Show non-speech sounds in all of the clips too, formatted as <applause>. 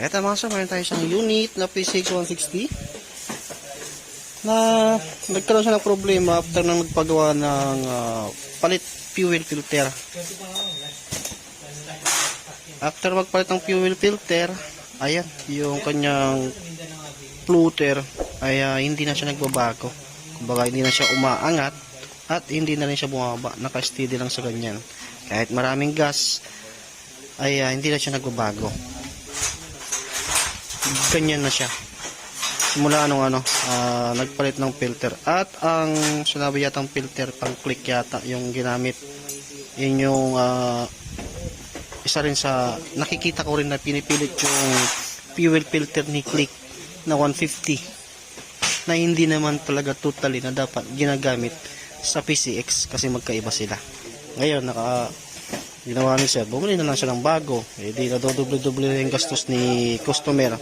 Eto mga sir, mayroon tayo isang unit na P6160 na nagkaroon siya ng problema after nang nagpagawa ng ah, palit fuel filter. After magpalit ng fuel filter, ayan, yung kanyang fluter ay ah, hindi na siya nagbabago. Kumbaga hindi na siya umaangat at hindi na rin siya bumaba. Naka-steady lang sa ganyan. Kahit maraming gas, ay ah, hindi na siya nagbabago. Ganyan na siya. Simula nung ano, ah, nagpalit ng filter. At ang sinabi yatang filter, pang click yata yung ginamit. Yun yung ah, isa rin sa nakikita ko rin na pinipilit yung fuel filter ni click na 150 na hindi naman talaga totally na dapat ginagamit sa PCX kasi magkaiba sila. Ngayon, naka ginawa ni sir, bumili na lang siya ng bago. Eh di na doble-doble yung gastos ni customer.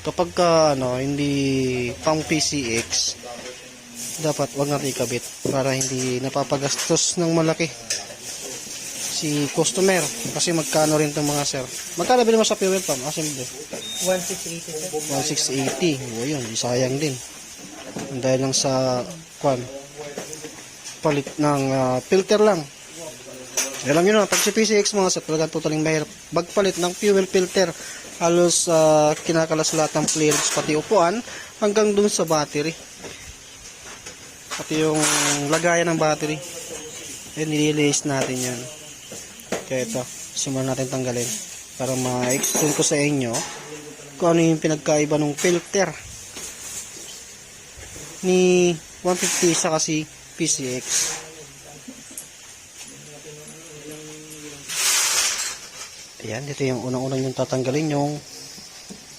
Kapag ka, ano, hindi pang PCX, dapat wag natin ikabit para hindi napapagastos ng malaki si customer. Kasi magkano rin itong mga sir? Magkano bilhin mo sa fuel pump? Assembly 1680 sir. 1680 o yun. Sayang din. Dahil lang sa kwan palit ng ah, filter lang alam nyo na pag si PCX mga sir talagang totaling mahirap magpalit ng fuel filter. Halos ah, kinakalas lahat ng clearance pati upuan hanggang dun sa battery. Pati yung lagayan ng battery. Eh nililis natin yan. Kaya ito simulan natin tanggalin. Para ma-explain ko sa inyo kung ano yung pinagkaiba ng filter ni 150 sa kasi PCX ayan dito yung unang-unang yung tatanggalin yung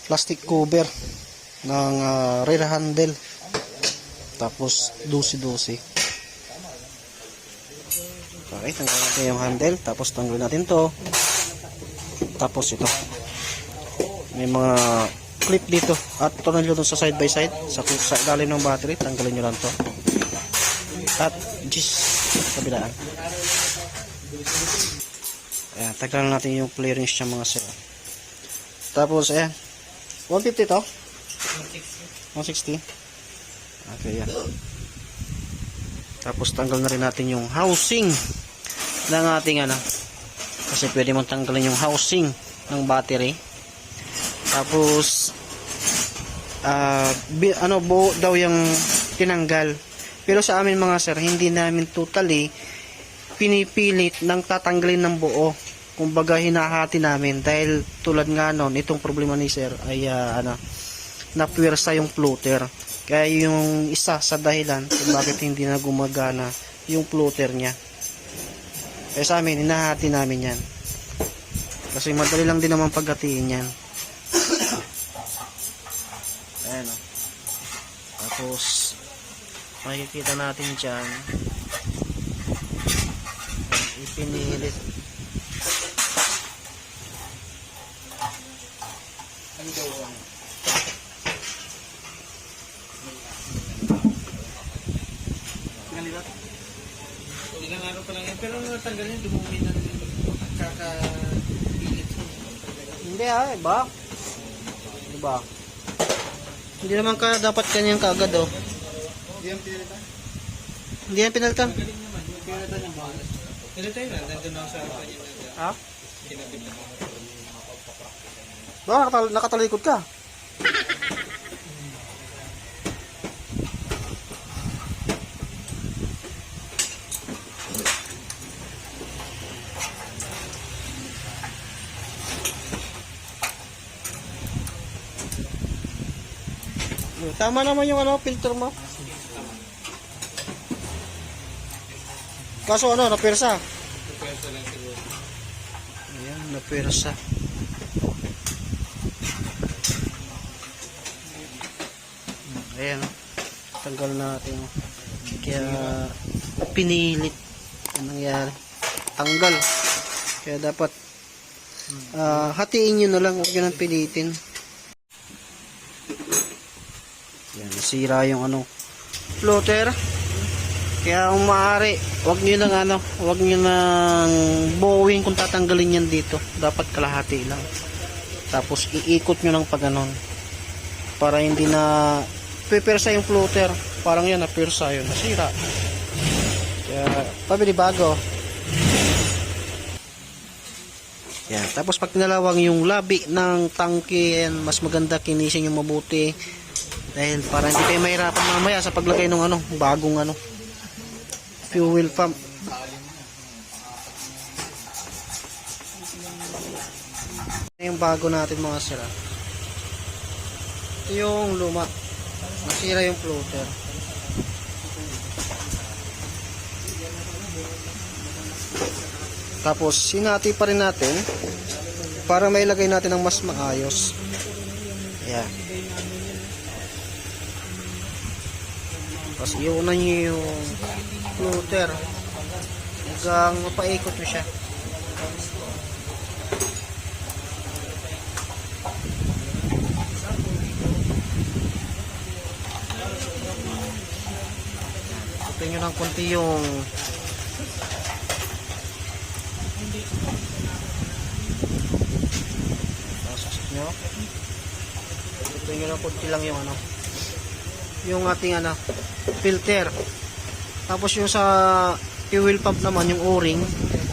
plastic cover ng ah, rear handle. Tapos dusi-dusi. Okay tanggalin natin yung handle. Tapos tanggalin natin to. Tapos ito. May mga clip dito. At tornilyo dun sa side by side sa, sa ilalim ng battery. Tanggalin nyo lang to. At just kabilaan ayan tanggalin natin yung clearance niya mga sir. Tapos ayan. 150 to? 160 okay yan tapos tanggal na rin natin yung housing ng ating ano kasi pwede mong tanggalin yung housing ng battery. Tapos bi- ano buo daw yung tinanggal. Pero sa amin mga sir hindi namin totally pinipilit ng tatanggalin ng buo kumbaga hinahati namin dahil tulad nga nun itong problema ni sir ay ah, ano napwersa yung floater kaya yung isa sa dahilan kung bakit hindi na gumagana yung floater niya. Kaya sa amin hinahati namin yan. Kasi madali lang din naman paghatiin yan. <coughs> Ayan o tapos makikita natin dyan. Ipinilit Ilang araw pa lang yan. Pero natanggal yun, dumumi. Kakapilit. Hindi ah, iba. Diba? Hindi naman ka dapat kanyang kaagad oh. Hindi yan pinalitan. Hindi yan pinalitan. Galing naman. Pinalitan yung balas. Pinalitan yun. Nandun ako sa kanya Ha? kinapit na. Ba, nakatal nakatalikod ka. Tama naman yung ano, filter mo. Kaso ano, napirsa. Pwede lang siguro. Ayan, napirsa. Ayan, tanggal natin. oh. Kaya pinilit ang nangyari. Tanggal. Kaya dapat ah, hatiin nyo na lang, huwag nyo nang pilitin. Yan, nasira yung ano, floater. Kaya kung maaari, wag nyo nang ano, wag nyo nang bowing kung tatanggalin yan dito. Dapat kalahati lang. Tapos iikot nyo ng paganon. Para hindi na pipirsa yung floater. Parang yan, napirsa yun. Nasira. Kaya, pabili bago. Yan. Tapos pag tinalawang yung labi ng tangke, yan, mas maganda kinisin yung mabuti. Dahil para hindi kayo mahirapan mamaya sa paglagay ng ano, bagong ano, fuel pump. Yung bago natin mga sira. Yung luma. Nasira yung floater. Tapos sinati pa rin natin para mailagay natin ng mas maayos. Ayan. Tapos iunan nyo yung floater hanggang mapaikot nyo siya. Ikutin nyo ng konti yung Pasok nyo. Ikutin nyo ng konti lang yung ano yung ating ano filter tapos yung sa fuel pump naman yung o-ring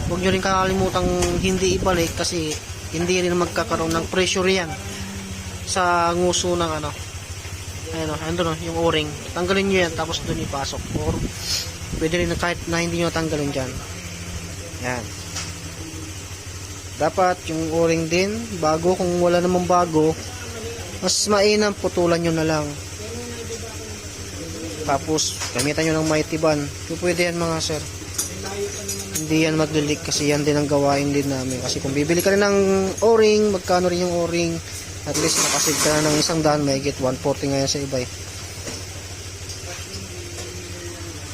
huwag nyo rin kakalimutang hindi ibalik kasi hindi rin magkakaroon ng pressure yan sa nguso ng ano ayun o, andun o, yung o-ring. Tanggalin nyo yan tapos doon ipasok. Or pwede rin na kahit na hindi nyo tanggalin dyan. Yan dapat yung o-ring din bago. Kung wala namang bago mas mainam putulan nyo na lang. Tapos, gamitan nyo ng mighty ban. Pwede yan mga sir. Hindi yan maglilik kasi yan din ang gawain din namin. Kasi kung bibili ka rin ng o-ring, magkano rin yung o-ring, at least nakasig ka na ng isang daan, may get 140 ngayon sa iba eh.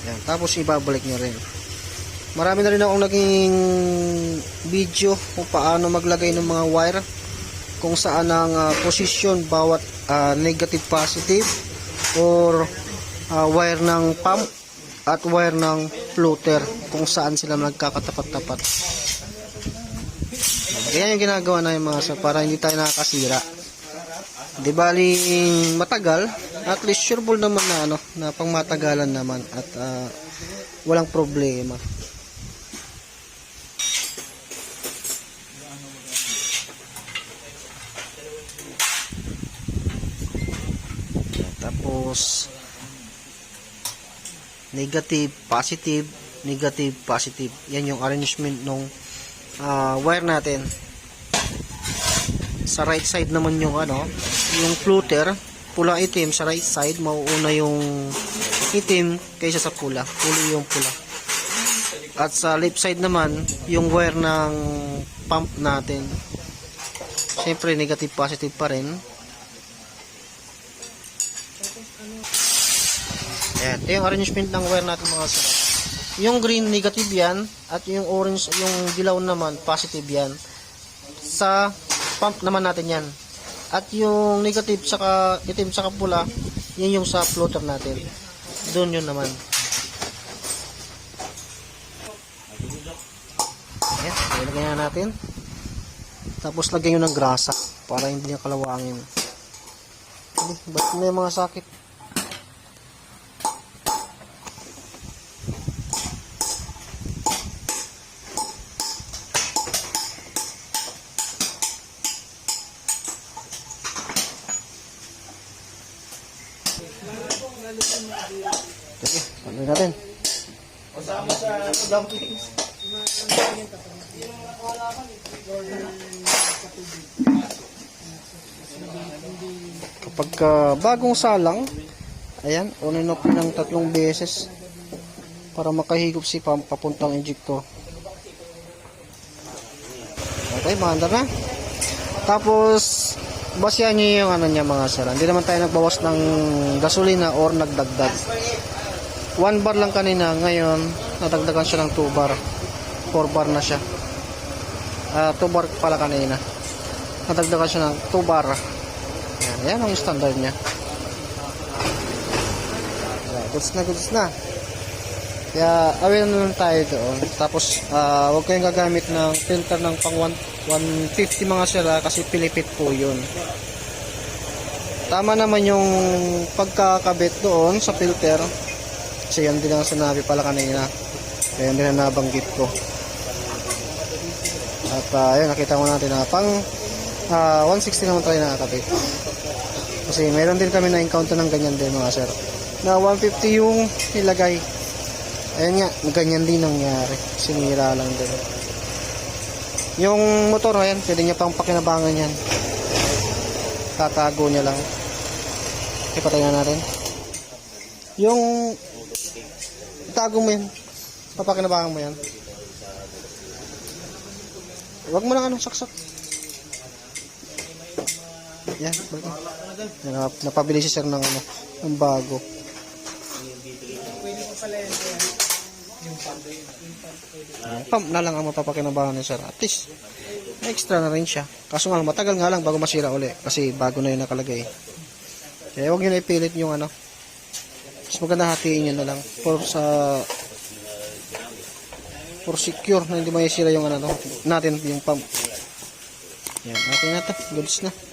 Yan. Tapos, ibabalik nyo rin. Marami na rin akong naging video kung paano maglagay ng mga wire kung saan ang ah, position bawat ah, negative positive or uh, wire ng pump at wire ng floater kung saan sila nagkakatapat-tapat. Yan yung ginagawa na mga sir para hindi tayo nakakasira. Di bali matagal, at least sureball naman na ano, na pangmatagalan naman at ah, walang problema. Tapos negative, positive, negative, positive. Yan yung arrangement ng wire natin. Sa right side naman yung ano, yung floater, pula itim sa right side, mauuna yung itim kaysa sa pula. Pula yung pula. At sa left side naman, yung wire ng pump natin. Siyempre, negative, positive pa rin. Ayan, ito yung arrangement ng wire natin mga sir. Yung green negative yan at yung orange, yung dilaw naman positive yan. Sa pump naman natin yan. At yung negative saka itim saka pula, yun yung sa floater natin. Doon yun naman. Ayan, ilagay na natin. Tapos lagyan nyo ng grasa para hindi niya kalawangin. Hindi, ba't may mga sakit? Kapag ah, bagong salang, ayan, unin off ng tatlong beses para makahigop si pump papuntang injector. Okay, maandar na. Tapos, basyan nyo yung ano niya mga sir. Hindi naman tayo nagbawas ng gasolina or nagdagdag. 1 bar lang kanina, ngayon nadagdagan siya ng 2 bar. 4 bar na siya. Ah, 2 bar pala kanina. Nadagdagan siya ng 2 bar. Yan, yan ang standard niya. Yan, goods na, goods na. Kaya aware na lang tayo doon. Tapos, ah, huwag kayong gagamit ng filter ng pang 1 150 mga sir ah, kasi pilipit po yun. Tama naman yung pagkakabit doon sa filter. Kasi yan din ang sinabi pala kanina. Kaya din ang nabanggit ko. At uh, ayun, nakita mo natin na pang ah, 160 naman tayo nakakabit. Kasi meron din kami na-encounter ng ganyan din mga sir. Na 150 yung nilagay. Ayan nga, ganyan din nangyari. Sinira lang din. Yung motor, ayan, pwede niya pang pakinabangan yan. Tatago niya lang. Ipatay na natin. Yung itago mo yan. Papakinabangan mo yan. Huwag mo lang anong saksak. Yan. Yan, nap- napabili si sir ng ano, ng bago. Pwede ko pala yan sir. Yung pump. Yung pump pwede. Uh, pump na lang ang mapapakinabangan ni sir. At least, extra na rin siya. Kaso nga, matagal nga lang bago masira uli. Kasi bago na yung nakalagay. Kaya huwag nyo na ipilit yung ano. Mas maganda hatiin nyo na lang. For sa... For secure na hindi masira yung ano no, natin yung pump. Yan, okay na to. Goods na.